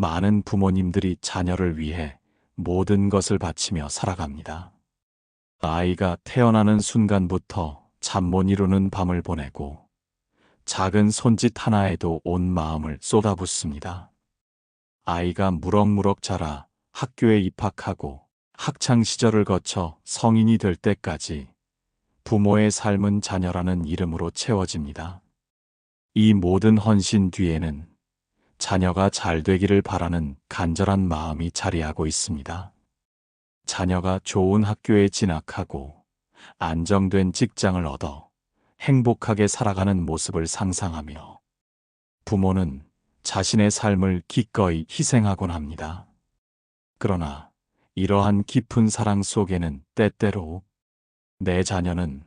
많은 부모님들이 자녀를 위해 모든 것을 바치며 살아갑니다. 아이가 태어나는 순간부터 잠 못 이루는 밤을 보내고 작은 손짓 하나에도 온 마음을 쏟아붓습니다. 아이가 무럭무럭 자라 학교에 입학하고 학창 시절을 거쳐 성인이 될 때까지 부모의 삶은 자녀라는 이름으로 채워집니다. 이 모든 헌신 뒤에는 자녀가 잘 되기를 바라는 간절한 마음이 자리하고 있습니다. 자녀가 좋은 학교에 진학하고 안정된 직장을 얻어 행복하게 살아가는 모습을 상상하며 부모는 자신의 삶을 기꺼이 희생하곤 합니다. 그러나 이러한 깊은 사랑 속에는 때때로 내 자녀는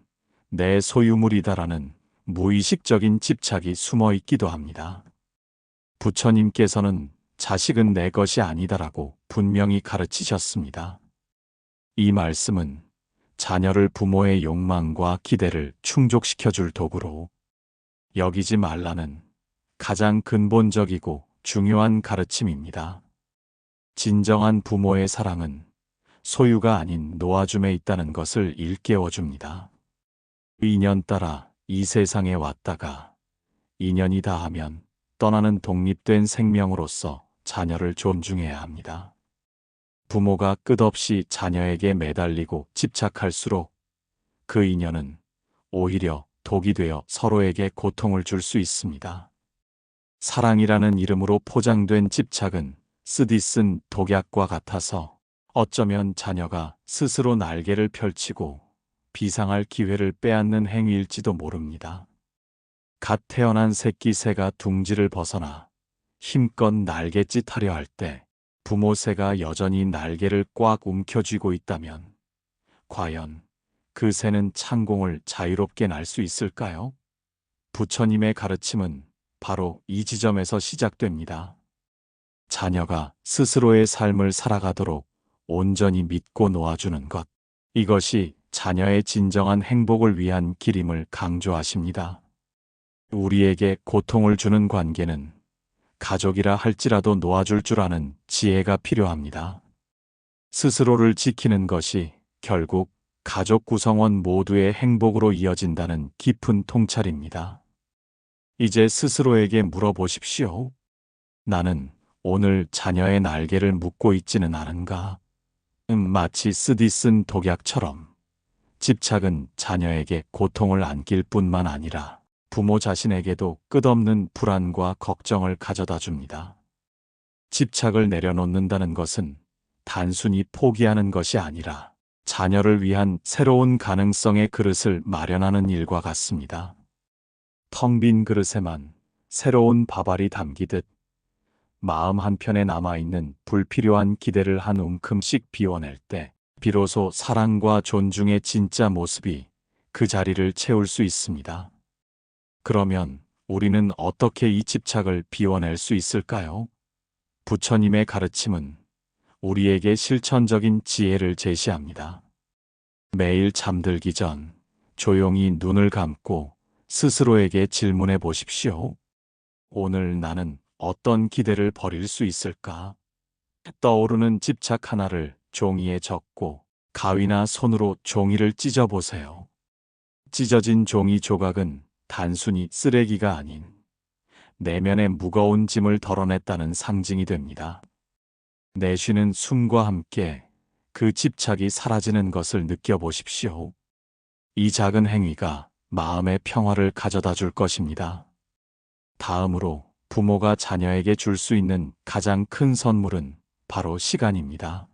내 소유물이다라는 무의식적인 집착이 숨어 있기도 합니다. 부처님께서는 자식은 내 것이 아니다라고 분명히 가르치셨습니다. 이 말씀은 자녀를 부모의 욕망과 기대를 충족시켜 줄 도구로 여기지 말라는 가장 근본적이고 중요한 가르침입니다. 진정한 부모의 사랑은 소유가 아닌 놓아줌에 있다는 것을 일깨워 줍니다. 인연 따라 이 세상에 왔다가 인연이 다하면 떠나는 독립된 생명으로서 자녀를 존중해야 합니다. 부모가 끝없이 자녀에게 매달리고 집착할수록 그 인연은 오히려 독이 되어 서로에게 고통을 줄 수 있습니다. 사랑이라는 이름으로 포장된 집착은 쓰디 쓴 독약과 같아서 어쩌면 자녀가 스스로 날개를 펼치고 비상할 기회를 빼앗는 행위일지도 모릅니다. 갓 태어난 새끼 새가 둥지를 벗어나 힘껏 날갯짓하려 할 때 부모 새가 여전히 날개를 꽉 움켜쥐고 있다면 과연 그 새는 창공을 자유롭게 날 수 있을까요? 부처님의 가르침은 바로 이 지점에서 시작됩니다. 자녀가 스스로의 삶을 살아가도록 온전히 믿고 놓아주는 것. 이것이 자녀의 진정한 행복을 위한 길임을 강조하십니다. 우리에게 고통을 주는 관계는 가족이라 할지라도 놓아줄 줄 아는 지혜가 필요합니다. 스스로를 지키는 것이 결국 가족 구성원 모두의 행복으로 이어진다는 깊은 통찰입니다. 이제 스스로에게 물어보십시오. 나는 오늘 자녀의 날개를 묶고 있지는 않은가? 음, 마치 쓰디 쓴 독약처럼 집착은 자녀에게 고통을 안길 뿐만 아니라 부모 자신에게도 끝없는 불안과 걱정을 가져다 줍니다. 집착을 내려놓는다는 것은 단순히 포기하는 것이 아니라 자녀를 위한 새로운 가능성의 그릇을 마련하는 일과 같습니다. 텅 빈 그릇에만 새로운 밥알이 담기듯 마음 한편에 남아있는 불필요한 기대를 한 움큼씩 비워낼 때 비로소 사랑과 존중의 진짜 모습이 그 자리를 채울 수 있습니다. 그러면 우리는 어떻게 이 집착을 비워낼 수 있을까요? 부처님의 가르침은 우리에게 실천적인 지혜를 제시합니다. 매일 잠들기 전 조용히 눈을 감고 스스로에게 질문해 보십시오. 오늘 나는 어떤 기대를 버릴 수 있을까? 떠오르는 집착 하나를 종이에 적고 가위나 손으로 종이를 찢어 보세요. 찢어진 종이 조각은 단순히 쓰레기가 아닌 내면의 무거운 짐을 덜어냈다는 상징이 됩니다. 내쉬는 숨과 함께 그 집착이 사라지는 것을 느껴보십시오. 이 작은 행위가 마음의 평화를 가져다 줄 것입니다. 다음으로 부모가 자녀에게 줄 수 있는 가장 큰 선물은 바로 시간입니다.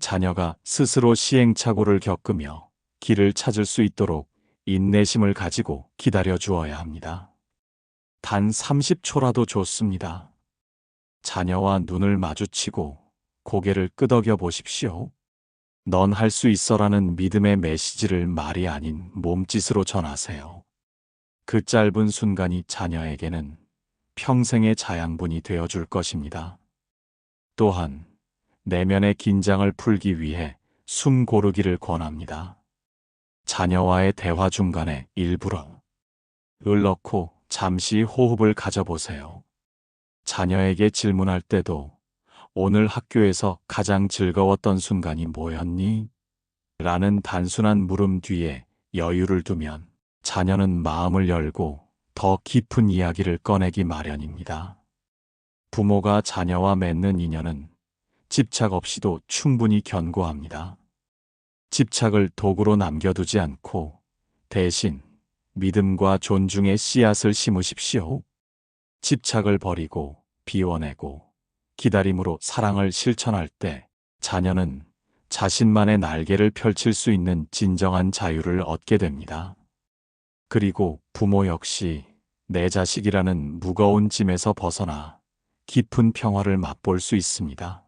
자녀가 스스로 시행착오를 겪으며 길을 찾을 수 있도록 인내심을 가지고 기다려 주어야 합니다. 단 30초라도 좋습니다. 자녀와 눈을 마주치고 고개를 끄덕여 보십시오. 넌 할 수 있어라는 믿음의 메시지를 말이 아닌 몸짓으로 전하세요. 그 짧은 순간이 자녀에게는 평생의 자양분이 되어 줄 것입니다. 또한 내면의 긴장을 풀기 위해 숨 고르기를 권합니다. 자녀와의 대화 중간에 일부러 을 넣고 잠시 호흡을 가져보세요. 자녀에게 질문할 때도 오늘 학교에서 가장 즐거웠던 순간이 뭐였니? 라는 단순한 물음 뒤에 여유를 두면 자녀는 마음을 열고 더 깊은 이야기를 꺼내기 마련입니다. 부모가 자녀와 맺는 인연은 집착 없이도 충분히 견고합니다. 집착을 도구로 남겨두지 않고 대신 믿음과 존중의 씨앗을 심으십시오. 집착을 버리고 비워내고 기다림으로 사랑을 실천할 때 자녀는 자신만의 날개를 펼칠 수 있는 진정한 자유를 얻게 됩니다. 그리고 부모 역시 내 자식이라는 무거운 짐에서 벗어나 깊은 평화를 맛볼 수 있습니다.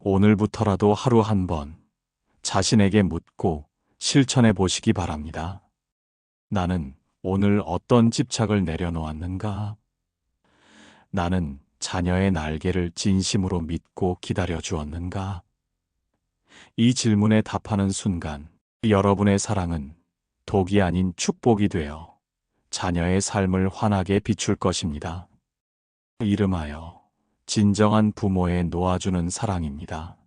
오늘부터라도 하루 한번 자신에게 묻고 실천해 보시기 바랍니다. 나는 오늘 어떤 집착을 내려놓았는가? 나는 자녀의 날개를 진심으로 믿고 기다려 주었는가? 이 질문에 답하는 순간 여러분의 사랑은 독이 아닌 축복이 되어 자녀의 삶을 환하게 비출 것입니다. 이름하여 진정한 부모의 놓아주는 사랑입니다.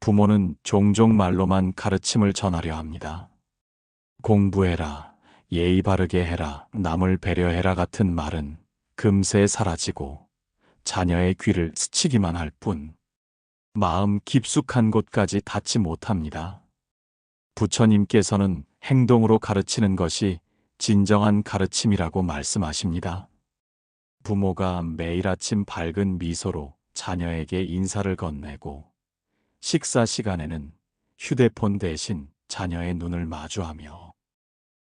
부모는 종종 말로만 가르침을 전하려 합니다. 공부해라, 예의 바르게 해라, 남을 배려해라 같은 말은 금세 사라지고 자녀의 귀를 스치기만 할 뿐 마음 깊숙한 곳까지 닿지 못합니다. 부처님께서는 행동으로 가르치는 것이 진정한 가르침이라고 말씀하십니다. 부모가 매일 아침 밝은 미소로 자녀에게 인사를 건네고 식사 시간에는 휴대폰 대신 자녀의 눈을 마주하며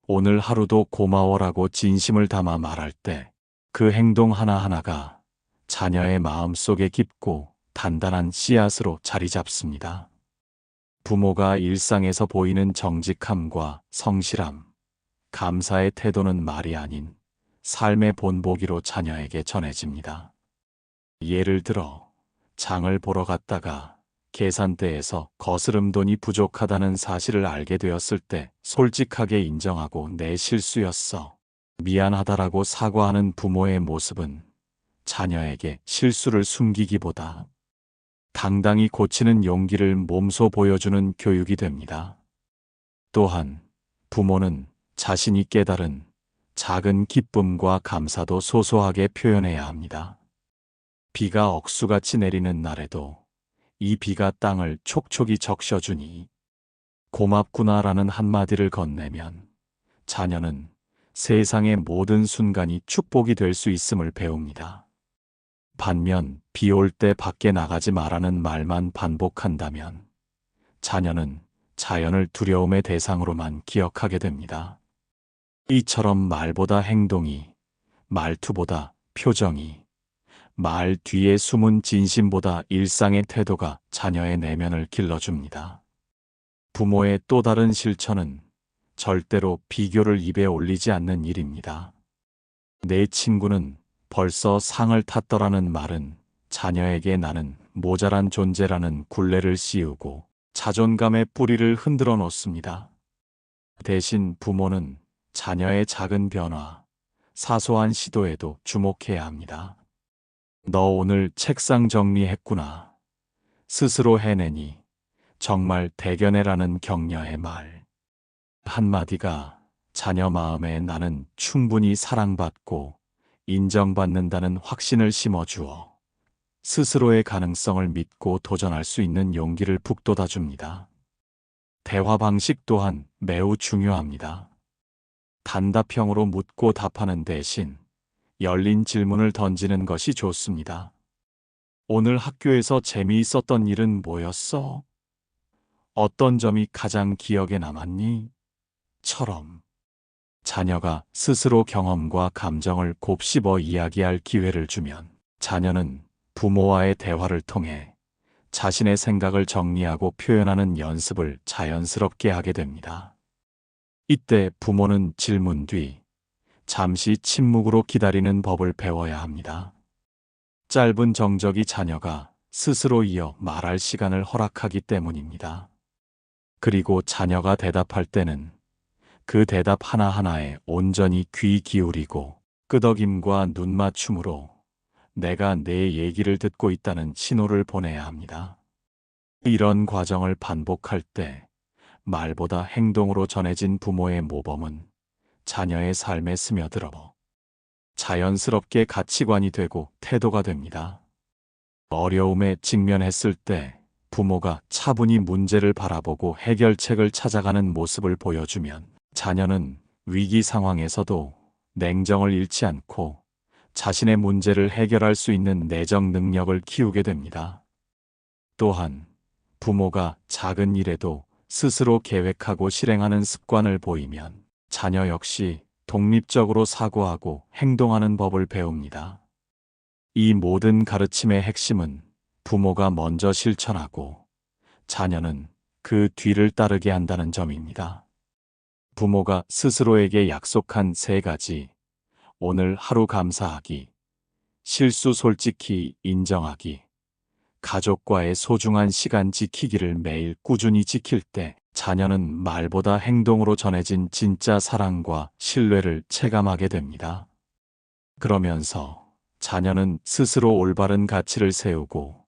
오늘 하루도 고마워라고 진심을 담아 말할 때 그 행동 하나하나가 자녀의 마음 속에 깊고 단단한 씨앗으로 자리 잡습니다. 부모가 일상에서 보이는 정직함과 성실함, 감사의 태도는 말이 아닌 삶의 본보기로 자녀에게 전해집니다. 예를 들어, 장을 보러 갔다가 계산대에서 거스름 돈이 부족하다는 사실을 알게 되었을 때 솔직하게 인정하고 내 실수였어. 미안하다라고 사과하는 부모의 모습은 자녀에게 실수를 숨기기보다 당당히 고치는 용기를 몸소 보여주는 교육이 됩니다. 또한 부모는 자신이 깨달은 작은 기쁨과 감사도 소소하게 표현해야 합니다. 비가 억수같이 내리는 날에도 이 비가 땅을 촉촉이 적셔주니 고맙구나라는 한마디를 건네면 자녀는 세상의 모든 순간이 축복이 될 수 있음을 배웁니다. 반면 비 올 때 밖에 나가지 말라는 말만 반복한다면 자녀는 자연을 두려움의 대상으로만 기억하게 됩니다. 이처럼 말보다 행동이, 말투보다 표정이, 말 뒤에 숨은 진심보다 일상의 태도가 자녀의 내면을 길러줍니다. 부모의 또 다른 실천은 절대로 비교를 입에 올리지 않는 일입니다. 내 친구는 벌써 상을 탔더라는 말은 자녀에게 나는 모자란 존재라는 굴레를 씌우고 자존감의 뿌리를 흔들어 놓습니다. 대신 부모는 자녀의 작은 변화, 사소한 시도에도 주목해야 합니다. 너 오늘 책상 정리했구나. 스스로 해내니 정말 대견해라는 격려의 말. 한마디가 자녀 마음에 나는 충분히 사랑받고 인정받는다는 확신을 심어주어 스스로의 가능성을 믿고 도전할 수 있는 용기를 북돋아 줍니다. 대화 방식 또한 매우 중요합니다. 단답형으로 묻고 답하는 대신 열린 질문을 던지는 것이 좋습니다. 오늘 학교에서 재미있었던 일은 뭐였어? 어떤 점이 가장 기억에 남았니? 처럼 자녀가 스스로 경험과 감정을 곱씹어 이야기할 기회를 주면 자녀는 부모와의 대화를 통해 자신의 생각을 정리하고 표현하는 연습을 자연스럽게 하게 됩니다. 이때 부모는 질문 뒤 잠시 침묵으로 기다리는 법을 배워야 합니다. 짧은 정적이 자녀가 스스로 이어 말할 시간을 허락하기 때문입니다. 그리고 자녀가 대답할 때는 그 대답 하나하나에 온전히 귀 기울이고 끄덕임과 눈맞춤으로 내가 내 얘기를 듣고 있다는 신호를 보내야 합니다. 이런 과정을 반복할 때 말보다 행동으로 전해진 부모의 모범은 자녀의 삶에 스며들어 자연스럽게 가치관이 되고 태도가 됩니다. 어려움에 직면했을 때 부모가 차분히 문제를 바라보고 해결책을 찾아가는 모습을 보여주면 자녀는 위기 상황에서도 냉정을 잃지 않고 자신의 문제를 해결할 수 있는 내적 능력을 키우게 됩니다. 또한 부모가 작은 일에도 스스로 계획하고 실행하는 습관을 보이면 자녀 역시 독립적으로 사고하고 행동하는 법을 배웁니다. 이 모든 가르침의 핵심은 부모가 먼저 실천하고 자녀는 그 뒤를 따르게 한다는 점입니다. 부모가 스스로에게 약속한 세 가지, 오늘 하루 감사하기, 실수 솔직히 인정하기, 가족과의 소중한 시간 지키기를 매일 꾸준히 지킬 때 자녀는 말보다 행동으로 전해진 진짜 사랑과 신뢰를 체감하게 됩니다. 그러면서 자녀는 스스로 올바른 가치를 세우고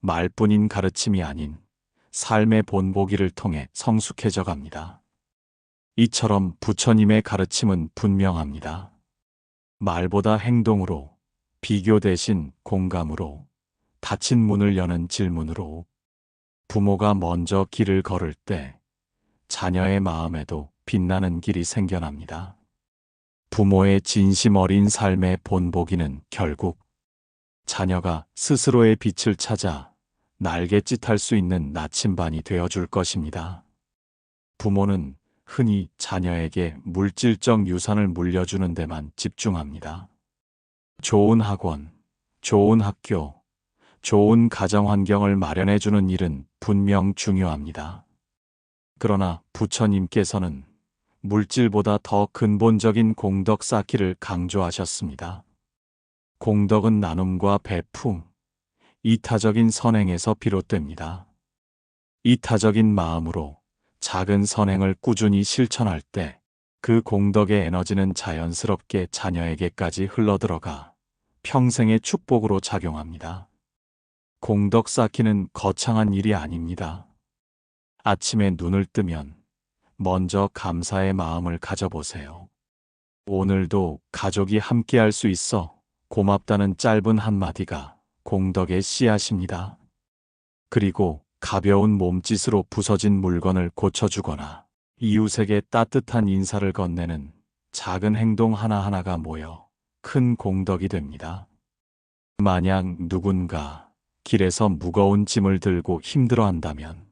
말뿐인 가르침이 아닌 삶의 본보기를 통해 성숙해져 갑니다. 이처럼 부처님의 가르침은 분명합니다. 말보다 행동으로, 비교 대신 공감으로, 닫힌 문을 여는 질문으로, 부모가 먼저 길을 걸을 때 자녀의 마음에도 빛나는 길이 생겨납니다. 부모의 진심 어린 삶의 본보기는 결국 자녀가 스스로의 빛을 찾아 날갯짓할 수 있는 나침반이 되어줄 것입니다. 부모는 흔히 자녀에게 물질적 유산을 물려주는 데만 집중합니다. 좋은 학원, 좋은 학교, 좋은 가정 환경을 마련해주는 일은 분명 중요합니다. 그러나 부처님께서는 물질보다 더 근본적인 공덕 쌓기를 강조하셨습니다. 공덕은 나눔과 배품, 이타적인 선행에서 비롯됩니다. 이타적인 마음으로 작은 선행을 꾸준히 실천할 때 그 공덕의 에너지는 자연스럽게 자녀에게까지 흘러들어가 평생의 축복으로 작용합니다. 공덕 쌓기는 거창한 일이 아닙니다. 아침에 눈을 뜨면 먼저 감사의 마음을 가져보세요. 오늘도 가족이 함께 할 수 있어 고맙다는 짧은 한마디가 공덕의 씨앗입니다. 그리고 가벼운 몸짓으로 부서진 물건을 고쳐주거나 이웃에게 따뜻한 인사를 건네는 작은 행동 하나하나가 모여 큰 공덕이 됩니다. 만약 누군가 길에서 무거운 짐을 들고 힘들어 한다면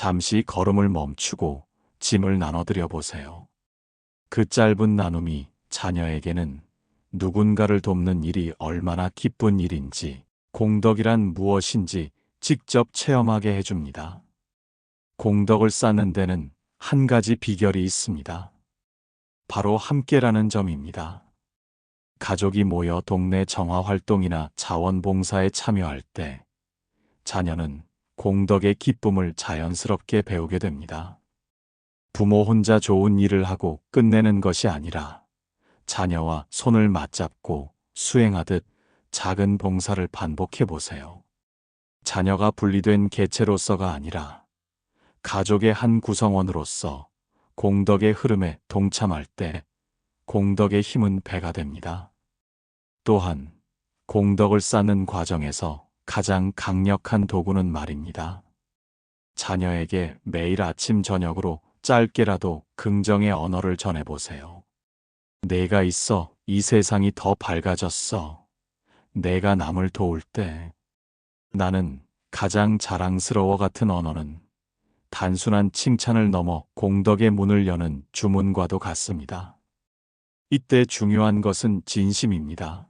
잠시 걸음을 멈추고 짐을 나눠드려 보세요. 그 짧은 나눔이 자녀에게는 누군가를 돕는 일이 얼마나 기쁜 일인지, 공덕이란 무엇인지 직접 체험하게 해줍니다. 공덕을 쌓는 데는 한 가지 비결이 있습니다. 바로 함께라는 점입니다. 가족이 모여 동네 정화 활동이나 자원봉사에 참여할 때 자녀는 공덕의 기쁨을 자연스럽게 배우게 됩니다. 부모 혼자 좋은 일을 하고 끝내는 것이 아니라 자녀와 손을 맞잡고 수행하듯 작은 봉사를 반복해 보세요. 자녀가 분리된 개체로서가 아니라 가족의 한 구성원으로서 공덕의 흐름에 동참할 때 공덕의 힘은 배가 됩니다. 또한 공덕을 쌓는 과정에서 가장 강력한 도구는 말입니다. 자녀에게 매일 아침 저녁으로 짧게라도 긍정의 언어를 전해보세요. 내가 있어 이 세상이 더 밝아졌어. 내가 남을 도울 때 나는 가장 자랑스러워 같은 언어는 단순한 칭찬을 넘어 공덕의 문을 여는 주문과도 같습니다. 이때 중요한 것은 진심입니다.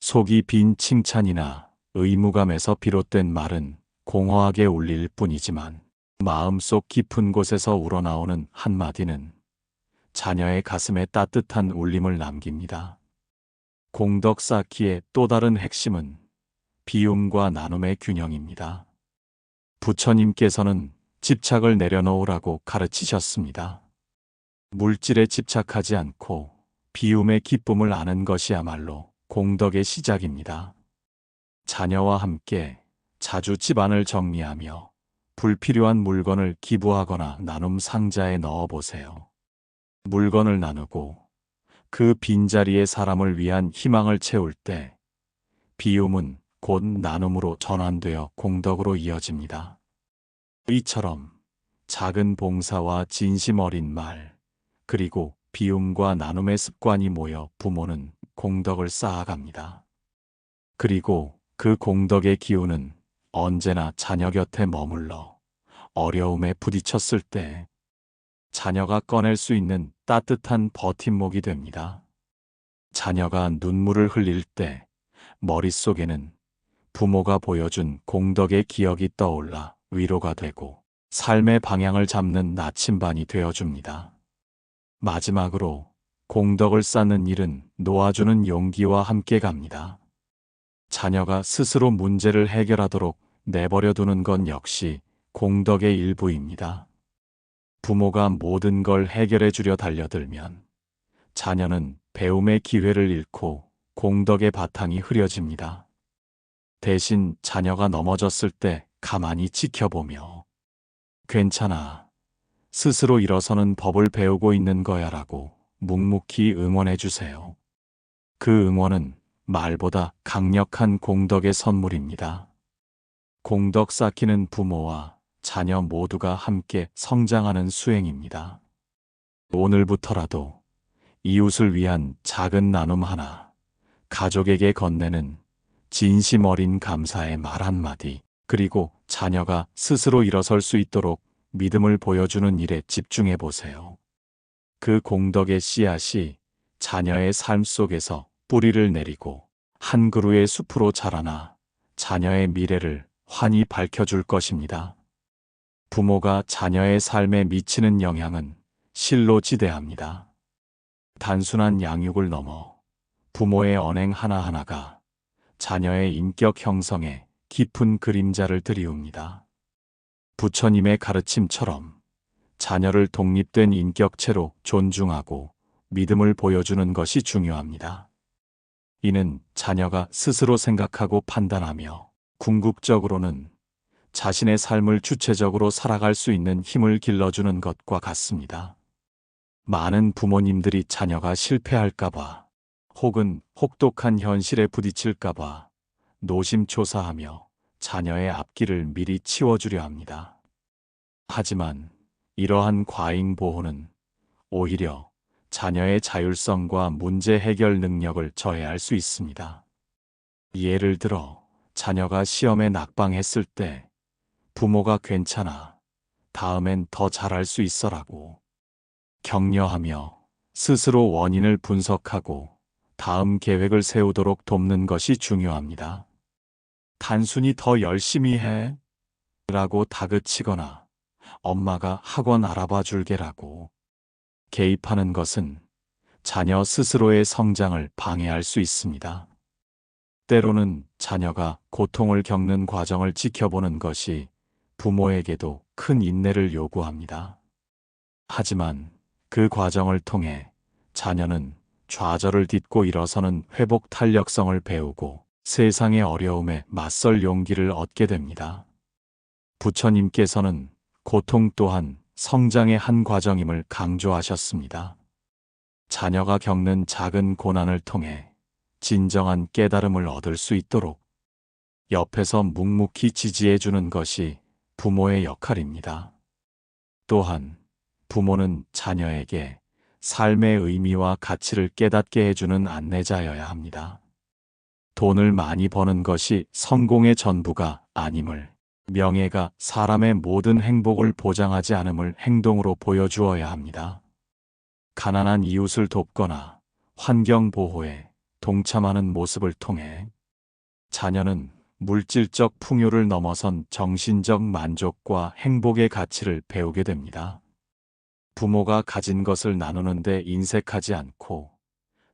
속이 빈 칭찬이나 의무감에서 비롯된 말은 공허하게 울릴 뿐이지만 마음속 깊은 곳에서 우러나오는 한마디는 자녀의 가슴에 따뜻한 울림을 남깁니다. 공덕 쌓기의 또 다른 핵심은 비움과 나눔의 균형입니다. 부처님께서는 집착을 내려놓으라고 가르치셨습니다. 물질에 집착하지 않고 비움의 기쁨을 아는 것이야말로 공덕의 시작입니다. 자녀와 함께 자주 집안을 정리하며 불필요한 물건을 기부하거나 나눔 상자에 넣어 보세요. 물건을 나누고 그 빈자리에 사람을 위한 희망을 채울 때 비움은 곧 나눔으로 전환되어 공덕으로 이어집니다. 이처럼 작은 봉사와 진심 어린 말, 그리고 비움과 나눔의 습관이 모여 부모는 공덕을 쌓아갑니다. 그리고 그 공덕의 기운은 언제나 자녀 곁에 머물러 어려움에 부딪혔을 때 자녀가 꺼낼 수 있는 따뜻한 버팀목이 됩니다. 자녀가 눈물을 흘릴 때 머릿속에는 부모가 보여준 공덕의 기억이 떠올라 위로가 되고 삶의 방향을 잡는 나침반이 되어줍니다. 마지막으로 공덕을 쌓는 일은 놓아주는 용기와 함께 갑니다. 자녀가 스스로 문제를 해결하도록 내버려 두는 건 역시 공덕의 일부입니다. 부모가 모든 걸 해결해 주려 달려들면 자녀는 배움의 기회를 잃고 공덕의 바탕이 흐려집니다. 대신 자녀가 넘어졌을 때 가만히 지켜보며 괜찮아. 스스로 일어서는 법을 배우고 있는 거야 라고 묵묵히 응원해 주세요. 그 응원은 말보다 강력한 공덕의 선물입니다. 공덕 쌓기는 부모와 자녀 모두가 함께 성장하는 수행입니다. 오늘부터라도 이웃을 위한 작은 나눔 하나, 가족에게 건네는 진심 어린 감사의 말 한마디, 그리고 자녀가 스스로 일어설 수 있도록 믿음을 보여주는 일에 집중해 보세요. 그 공덕의 씨앗이 자녀의 삶 속에서 뿌리를 내리고 한 그루의 숲으로 자라나 자녀의 미래를 환히 밝혀줄 것입니다. 부모가 자녀의 삶에 미치는 영향은 실로 지대합니다. 단순한 양육을 넘어 부모의 언행 하나하나가 자녀의 인격 형성에 깊은 그림자를 드리웁니다. 부처님의 가르침처럼 자녀를 독립된 인격체로 존중하고 믿음을 보여주는 것이 중요합니다. 이는 자녀가 스스로 생각하고 판단하며 궁극적으로는 자신의 삶을 주체적으로 살아갈 수 있는 힘을 길러주는 것과 같습니다. 많은 부모님들이 자녀가 실패할까봐 혹은 혹독한 현실에 부딪힐까봐 노심초사하며 자녀의 앞길을 미리 치워주려 합니다. 하지만 이러한 과잉 보호는 오히려 자녀의 자율성과 문제 해결 능력을 저해할 수 있습니다. 예를 들어 자녀가 시험에 낙방했을 때 부모가 괜찮아. 다음엔 더 잘할 수 있어라고 격려하며 스스로 원인을 분석하고 다음 계획을 세우도록 돕는 것이 중요합니다. 단순히 더 열심히 해. 라고 다그치거나 엄마가 학원 알아봐 줄게라고 개입하는 것은 자녀 스스로의 성장을 방해할 수 있습니다. 때로는 자녀가 고통을 겪는 과정을 지켜보는 것이 부모에게도 큰 인내를 요구합니다. 하지만 그 과정을 통해 자녀는 좌절을 딛고 일어서는 회복 탄력성을 배우고 세상의 어려움에 맞설 용기를 얻게 됩니다. 부처님께서는 고통 또한 성장의 한 과정임을 강조하셨습니다. 자녀가 겪는 작은 고난을 통해 진정한 깨달음을 얻을 수 있도록 옆에서 묵묵히 지지해 주는 것이 부모의 역할입니다. 또한 부모는 자녀에게 삶의 의미와 가치를 깨닫게 해주는 안내자여야 합니다. 돈을 많이 버는 것이 성공의 전부가 아님을, 명예가 사람의 모든 행복을 보장하지 않음을 행동으로 보여주어야 합니다. 가난한 이웃을 돕거나 환경 보호에 동참하는 모습을 통해 자녀는 물질적 풍요를 넘어선 정신적 만족과 행복의 가치를 배우게 됩니다. 부모가 가진 것을 나누는데 인색하지 않고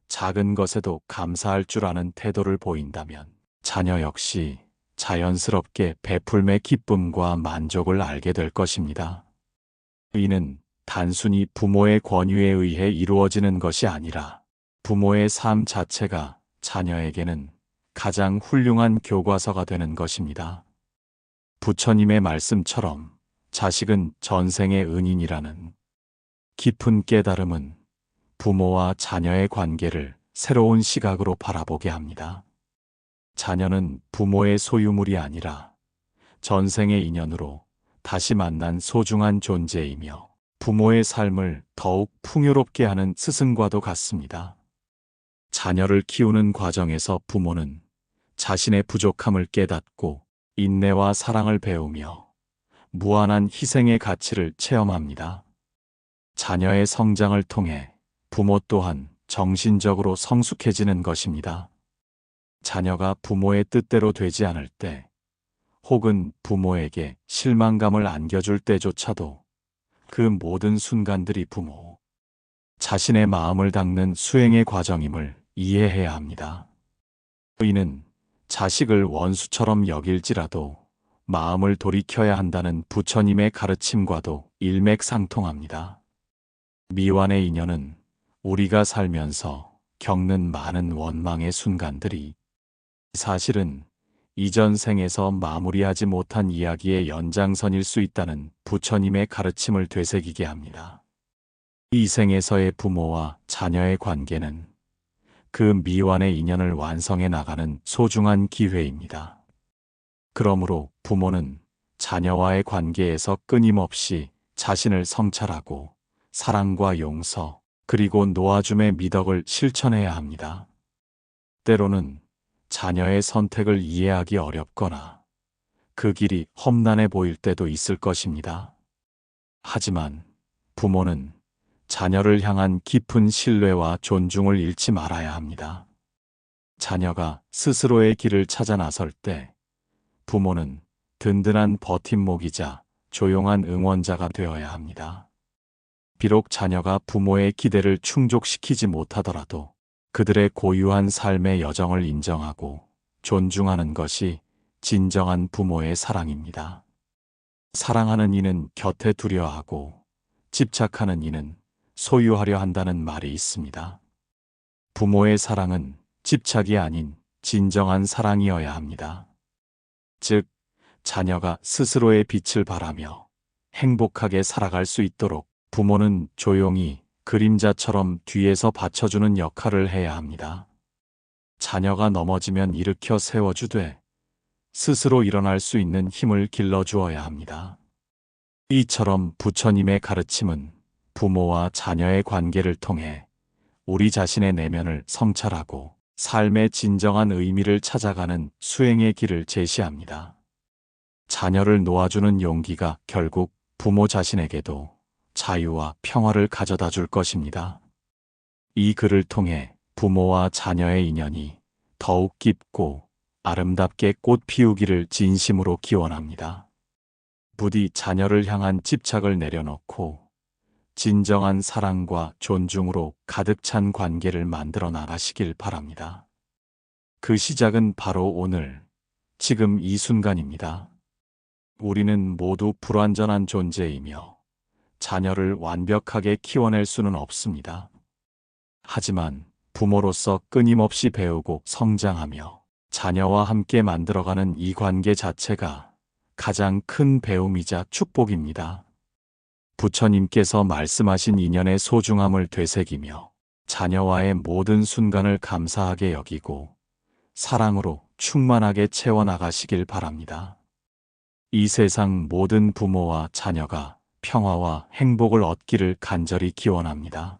작은 것에도 감사할 줄 아는 태도를 보인다면 자녀 역시 자연스럽게 베풀매 기쁨과 만족을 알게 될 것입니다. 이는 단순히 부모의 권유에 의해 이루어지는 것이 아니라 부모의 삶 자체가 자녀에게는 가장 훌륭한 교과서가 되는 것입니다. 부처님의 말씀처럼 자식은 전생의 은인이라는 깊은 깨달음은 부모와 자녀의 관계를 새로운 시각으로 바라보게 합니다. 자녀는 부모의 소유물이 아니라 전생의 인연으로 다시 만난 소중한 존재이며 부모의 삶을 더욱 풍요롭게 하는 스승과도 같습니다. 자녀를 키우는 과정에서 부모는 자신의 부족함을 깨닫고 인내와 사랑을 배우며 무한한 희생의 가치를 체험합니다. 자녀의 성장을 통해 부모 또한 정신적으로 성숙해지는 것입니다. 자녀가 부모의 뜻대로 되지 않을 때, 혹은 부모에게 실망감을 안겨줄 때조차도 그 모든 순간들이 부모 자신의 마음을 닦는 수행의 과정임을 이해해야 합니다. 이는 자식을 원수처럼 여길지라도 마음을 돌이켜야 한다는 부처님의 가르침과도 일맥상통합니다. 미완의 인연은 우리가 살면서 겪는 많은 원망의 순간들이 사실은 이전 생에서 마무리하지 못한 이야기의 연장선일 수 있다는 부처님의 가르침을 되새기게 합니다. 이 생에서의 부모와 자녀의 관계는 그 미완의 인연을 완성해 나가는 소중한 기회입니다. 그러므로 부모는 자녀와의 관계에서 끊임없이 자신을 성찰하고 사랑과 용서, 그리고 놓아줌의 미덕을 실천해야 합니다. 때로는 자녀의 선택을 이해하기 어렵거나 그 길이 험난해 보일 때도 있을 것입니다. 하지만 부모는 자녀를 향한 깊은 신뢰와 존중을 잃지 말아야 합니다. 자녀가 스스로의 길을 찾아 나설 때 부모는 든든한 버팀목이자 조용한 응원자가 되어야 합니다. 비록 자녀가 부모의 기대를 충족시키지 못하더라도 그들의 고유한 삶의 여정을 인정하고 존중하는 것이 진정한 부모의 사랑입니다. 사랑하는 이는 곁에 두려 하고 집착하는 이는 소유하려 한다는 말이 있습니다. 부모의 사랑은 집착이 아닌 진정한 사랑이어야 합니다. 즉, 자녀가 스스로의 빛을 바라며 행복하게 살아갈 수 있도록 부모는 조용히 그림자처럼 뒤에서 받쳐주는 역할을 해야 합니다. 자녀가 넘어지면 일으켜 세워주되 스스로 일어날 수 있는 힘을 길러주어야 합니다. 이처럼 부처님의 가르침은 부모와 자녀의 관계를 통해 우리 자신의 내면을 성찰하고 삶의 진정한 의미를 찾아가는 수행의 길을 제시합니다. 자녀를 놓아주는 용기가 결국 부모 자신에게도 자유와 평화를 가져다 줄 것입니다. 이 글을 통해 부모와 자녀의 인연이 더욱 깊고 아름답게 꽃 피우기를 진심으로 기원합니다. 부디 자녀를 향한 집착을 내려놓고 진정한 사랑과 존중으로 가득 찬 관계를 만들어 나가시길 바랍니다. 그 시작은 바로 오늘, 지금 이 순간입니다. 우리는 모두 불완전한 존재이며 자녀를 완벽하게 키워낼 수는 없습니다. 하지만 부모로서 끊임없이 배우고 성장하며 자녀와 함께 만들어가는 이 관계 자체가 가장 큰 배움이자 축복입니다. 부처님께서 말씀하신 인연의 소중함을 되새기며 자녀와의 모든 순간을 감사하게 여기고 사랑으로 충만하게 채워나가시길 바랍니다. 이 세상 모든 부모와 자녀가 평화와 행복을 얻기를 간절히 기원합니다.